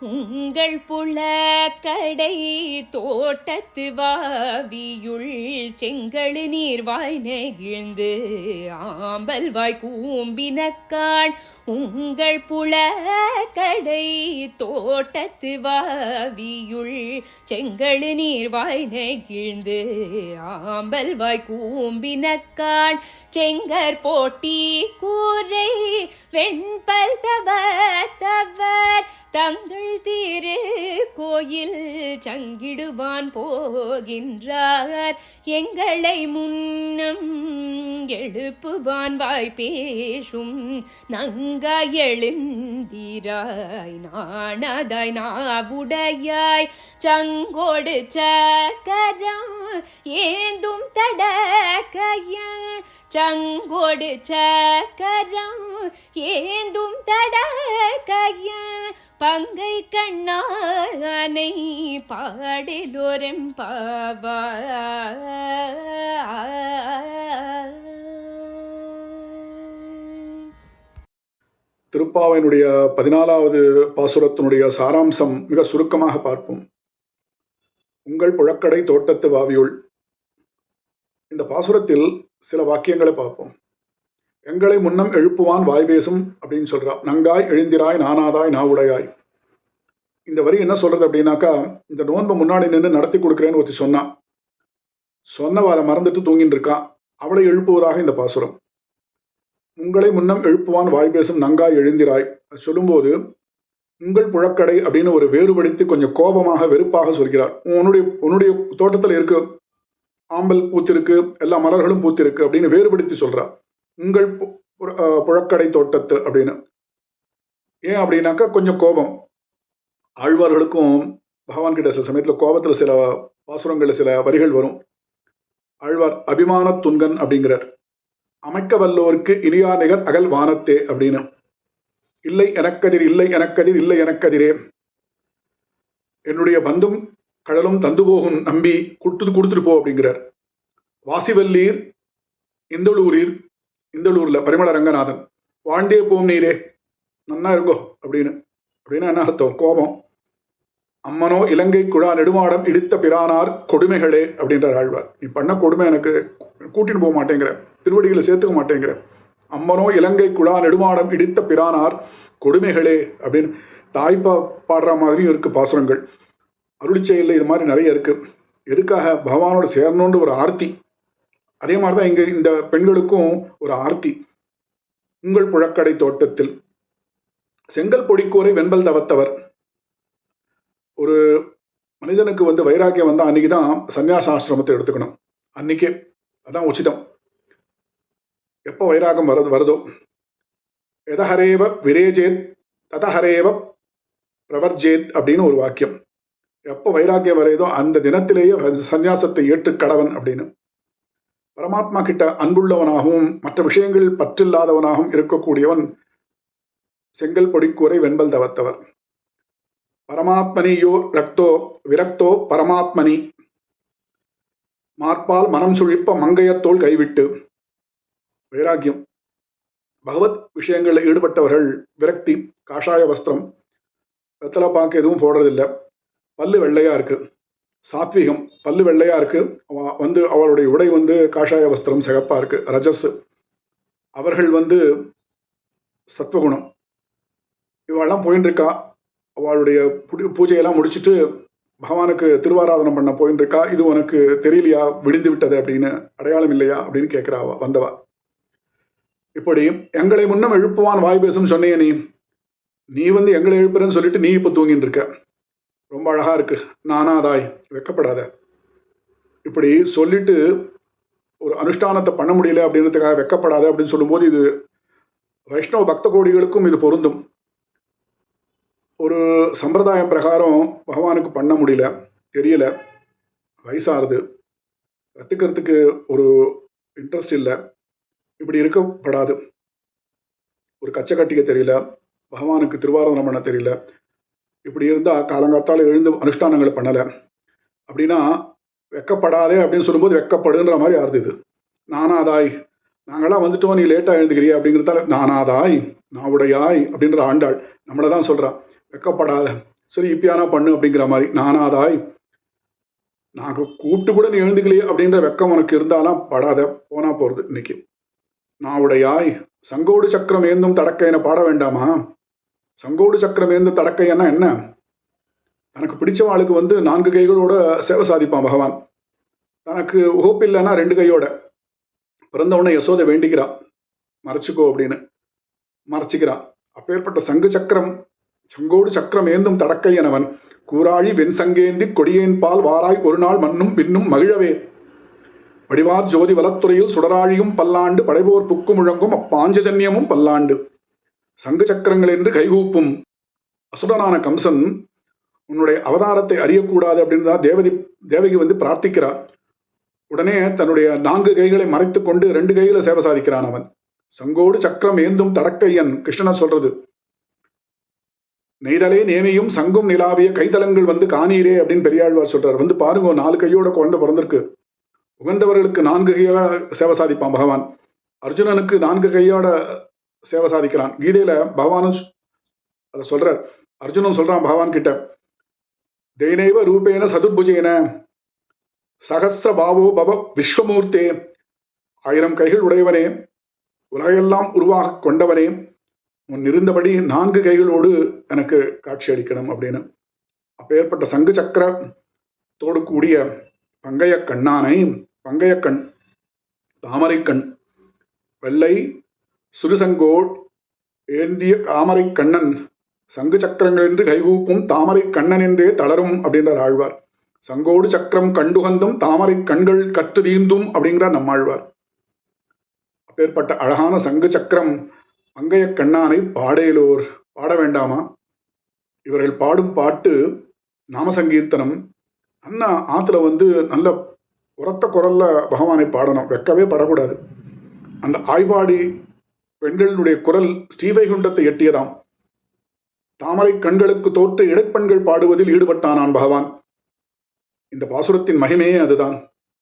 உங்கள் புலக்கடை தோட்டத்து வாவியுள் செங்கழு நீர் வாய் நெகிழ்ந்து ஆம்பல் வாய் கூம்பினக்கான். உங்கள் புலக்கடை தோட்டத்து வாவியுள் செங்கழு நீர் வாய் நெகிழ்ந்து ஆம்பல் வாய் கூம்பினக்கான். செங்கற் போட்டி கூரை வெண்பல் தவர் தங்கள் தீரே கோயில் சங்கிடுவான் போகின்றார். எங்களை முன்னம் எழுப்புவான் வாய்ப்பேஷும் பேசும் நங்காய் எழுந்திராய் நாணாதாய் நாவுடையாய். சங்கோடு சக்கரம் ஏந்தும் தடக்கையன் சங்கோடு சக்கரம் ஏந்தும் தடக்கையன் பங்கை கண்ணானை பாடிலோரெம் பாவா திருப்பாவையினுடைய பதினாலாவது பாசுரத்தினுடைய சாராம்சம் மிக சுருக்கமாக பார்ப்போம். உங்கள் புழக்கடை தோட்டத்து வாவியுள் இந்த பாசுரத்தில் சில வாக்கியங்களை பார்ப்போம். எங்களை முன்னம் எழுப்புவான் வாய் பேசும் அப்படின்னு சொல்றா. நங்காய் எழுந்திராய் நானாதாய் நாவுடையாய். இந்த வரி என்ன சொல்றது அப்படின்னாக்கா இந்த நோன்பை முன்னாடி நின்று நடத்தி கொடுக்குறேன்னு ஒருத்தி சொன்னான் சொன்னவ அதை மறந்துட்டு தூங்கிட்டு இருக்கான் அவளை எழுப்புவதாக இந்த பாசுரம். உங்களை முன்னம் எழுப்புவான் வாய் பேசும் நங்காய் எழுந்திராய். அது சொல்லும்போது உங்கள் புழக்கடை அப்படின்னு ஒரு வேறுபடுத்தி கொஞ்சம் கோபமாக வெறுப்பாக சொல்கிறார் உன்னுடைய உன்னுடைய தோட்டத்தில் இருக்கு. ஆம்பல் பூத்திருக்கு எல்லா மலர்களும் பூத்திருக்கு அப்படின்னு வேறுபடுத்தி சொல்கிறார் உங்கள் புழக்கடை தோட்டத்து அப்படின்னு. ஏன் அப்படின்னாக்கா கொஞ்சம் கோபம். ஆழ்வார்களுக்கும் பகவான் கிட்ட சில சமயத்தில் கோபத்தில் சில பாசுரங்களில் சில வரிகள் வரும். ஆழ்வார் அபிமான துன்கன் அப்படிங்கிறார். அமைக்க வல்லோருக்கு இனியா நிகர் அகல் வானத்தே அப்படின்னு. இல்லை எனக்கதிர் இல்லை எனக்கதிர் இல்லை எனக்கதிரே. என்னுடைய பந்தும் கடலும் தந்து போகும் நம்பி கொடுத்து கொடுத்துட்டு போ அப்படிங்கிறார். வாசிவல்லீர் இந்தளூரீர் இந்தளூர்ல பரிமள ரங்கநாதன். வாண்டிய போம் நீரே நன்னா இருக்கோ அப்படின்னு. அப்படின்னா என்ன அர்த்தம்? கோபம். அம்மனோ இலங்கை குழா நெடுமாடம் இடித்த பிரானார் கொடுமைகளே அப்படின்றார் ஆழ்வார். நீ பண்ண கொடுமை எனக்கு கூட்டிட்டு போக மாட்டேங்கிற திருவடிகளை சேர்த்துக்க மாட்டேங்கிற. அம்மனோ இலங்கை குழா நெடுமாடம் இடித்த பிரானார் கொடுமைகளே அப்படின்னு. தாய்ப்பா பாடுற மாதிரியும் இருக்கு பாசுரங்கள். அருளிச்செயலில் இது மாதிரி நிறைய இருக்கு. எதுக்காக? பகவானோட சேரணுன்ற ஒரு ஆர்த்தி. அதே மாதிரி தான் இங்க இந்த பெண்களுக்கும் ஒரு ஆர்த்தி. உங்கள் புழக்கடை தோட்டத்தில். செங்கல் பொடிக்கோரை வெண்பல் தவத்தவர். ஒரு மனிதனுக்கு வந்து வைராக்கியம் வந்தால் அன்னைக்கு தான் சந்நியாசாசிரமத்தை எடுத்துக்கணும். அன்னைக்கே. அதான் உச்சிதம். எப்போ வைராகம் வருது வருதோ? எதஹரேவ விரேஜேத் ததஹரேவ பிரவர்ஜேத் அப்படின்னு ஒரு வாக்கியம். எப்போ வைராக்கியம் வரையுதோ அந்த தினத்திலேயே சந்நியாசத்தை ஏற்று கடவன் அப்படின்னு. பரமாத்மா கிட்ட அன்புள்ளவனாகவும் மற்ற விஷயங்கள் பற்றில்லாதவனாகவும் இருக்கக்கூடியவன் செங்கல் பொடிக்கூரை வெண்பல் தவத்தவர். பரமாத்மனியோ ரக்தோ விரக்தோ பரமாத்மனி. மார்பால் மனம் சுழிப்ப மங்கையத்தோல் கைவிட்டு. வைராக்கியம். பகவத் விஷயங்களில் ஈடுபட்டவர்கள் விரக்தி காஷாய வஸ்திரம் வெத்தலை பாக்கு எதுவும் போடுறதில்ல. பல்லு வெள்ளையா இருக்கு. சாத்விகம் பல்லு வெள்ளையா இருக்கு. வந்து அவளுடைய உடை வந்து காஷாய வஸ்திரம் சிகப்பா இருக்கு. ரஜஸ் அவர்கள் வந்து சத்வகுணம். இவெல்லாம் போயின்னு இருக்கா அவளுடைய புடி- பூஜையெல்லாம் முடிச்சுட்டு பகவானுக்கு திருவாராதனம் பண்ண போயின்னு இருக்கா இது உனக்கு தெரியலையா? விடிந்து விட்டது அப்படின்னு அடையாளம் இல்லையா? அப்படின்னு கேட்கிறா வந்தவா. இப்படி எங்களை முன்னம் எழுப்புவான் வாய் பேசும் சொன்னியே நீ. நீ வந்து எங்களை எழுப்புறேன்னு சொல்லிட்டு நீ இப்போ தூங்கிட்டு இருக்க ரொம்ப அழகாக இருக்கு. நானாதாய் வெக்கப்படாத. இப்படி சொல்லிட்டு ஒரு அனுஷ்டானத்தை பண்ண முடியல அப்படின்றதுக்காக வெக்கப்படாத அப்படின்னு சொல்லும்போது இது வைஷ்ணவ பக்த கோடிகளுக்கும் இது பொருந்தும். ஒரு சம்பிரதாயம் பிரகாரம் பகவானுக்கு பண்ண முடியல தெரியல வயசாகுது. கற்றுக்கிறதுக்கு ஒரு இன்ட்ரெஸ்ட் இல்லை இப்படி இருக்கப்படாது. ஒரு கச்சை கட்டிக்க தெரியல பகவானுக்கு திருவாராதனம் பண்ண தெரியல இப்படி இருந்தால் காலங்காத்தால் எழுந்து அனுஷ்டானங்களை பண்ணலை. அப்படின்னா வெக்கப்படாதே அப்படின்னு சொல்லும்போது வெக்கப்படுன்ற மாதிரி ஆறுது இது. நானாதாய். நாங்களாம் வந்துட்டோம் நீ லேட்டாக எழுந்துக்கிறியா அப்படிங்கிறதால நானாதாய் நாவுடையாய் அப்படின்ற ஆண்டாள் நம்மளை தான் சொல்கிறான் வெக்கப்படாத. சரி இப்பயானா பண்ணு அப்படிங்கிற மாதிரி. நானாதாய். நாங்கள் கூப்பிட்டு கூட நீ எழுந்துக்கலையே அப்படின்ற வெக்கம் உனக்கு இருந்தாலாம் படாத. போனால் போகிறது இன்னைக்கு. நான் உடையாய் சங்கோடு சக்கரம் ஏந்தும் தடக்கையனை பாட வேண்டாமா? சங்கோடு சக்கரம் ஏந்தும் தடக்கையன்னா என்ன? தனக்கு பிடிச்சவாளுக்கு வந்து நான்கு கைகளோட சேவை சாதிப்பான் பகவான். தனக்கு ஹோப் இல்லைன்னா ரெண்டு கையோட. பிறந்த உடனே யசோதை வேண்டிக்கிறான். மறைச்சிக்கோ அப்படின்னு மறைச்சிக்கிறான். அப்பேற்பட்ட சங்கு சக்கரம் சங்கோடு சக்கரம் ஏந்தும் தடக்கையனவன். கூராழி வெண்சங்கேந்தி கொடியேன் பால் வாராய் ஒரு நாள் மண்ணும் பின்னும் மகிழவே. வடிவார் ஜோதி வலத்துறையில் சுடராழியும் பல்லாண்டு படைபோர் புக்கு முழங்கும் அப்பாஞ்சஜன்யமும் பல்லாண்டு. சங்கு சக்கரங்கள் என்று கைகூப்பும் அசுரனான கம்சன் உன்னுடைய அவதாரத்தை அறியக்கூடாது அப்படின்னு தான் தேவதி தேவகி வந்து பிரார்த்திக்கிறார் உடனே தன்னுடைய நான்கு கைகளை மறைத்து கொண்டு ரெண்டு கைகளை சேவை சாதிக்கிறான் அவன். சங்கோடு சக்கரம் ஏந்தும் தடக்கையன் கிருஷ்ணன் சொல்றது. நெய்தலே நேமியும் சங்கும் நிலாவிய கைத்தலங்கள் வந்து காணீரே அப்படின்னு பெரியாழ்வார் சொல்றார். வந்து பாருங்க நாலு கையோட குழந்தை பிறந்திருக்கு. உகந்தவர்களுக்கு நான்கு கையோட சேவை சாதிப்பான் பகவான். அர்ஜுனனுக்கு நான்கு கையோட சேவை சாதிக்கிறான் கீதையில பகவானும் அதை சொல்றார். அர்ஜுனன் சொல்றான் பகவான் கிட்ட தெய்னைவ ரூபேன சதுர்புஜேன சகசிர பாவோ பவ விஸ்வமூர்த்தே. ஆயிரம் கைகள் உடையவனே உலகையெல்லாம் உருவாக கொண்டவனே. உன் இருந்தபடி நான்கு கைகளோடு எனக்கு காட்சி அளிக்கணும் அப்படின்னு. அப்பேற்பட்ட சங்கு சக்கரத்தோடு கூடிய பங்கைய கண்ணானை பங்கைய கண் வெள்ளை சுருசங்கோட் ஏந்திய தாமரை கண்ணன் சங்கு சக்கரங்கள் என்று கைகூப்பும் தாமரை கண்ணன் என்றே தளரும் அப்படின்றார் ஆழ்வார். சங்கோடு சக்கரம் கண்டுகந்தும் தாமரை கண்கள் கற்று தீந்தும் அப்படிங்கிறார் நம்மாழ்வார். அப்பேற்பட்ட அழகான சங்கு சக்கரம் மங்கைய கண்ணானை பாடையிலோர் பாட வேண்டாமா? இவர்கள் பாடும் பாட்டு நாம சங்கீர்த்தனம் அண்ணா ஆற்றுல வந்து நல்ல உரத்த குரல்ல பகவானை பாடணும் வெக்கவே படக்கூடாது. அந்த ஆய்வாடி பெண்களினுடைய குரல் ஸ்ரீவைகுண்டத்தை எட்டியதாம். தாமரை கண்களுக்கு தோற்ற இடைப்பெண்கள் பாடுவதில் ஈடுபட்டானான் பகவான். இந்த பாசுரத்தின் மகிமையே அதுதான்.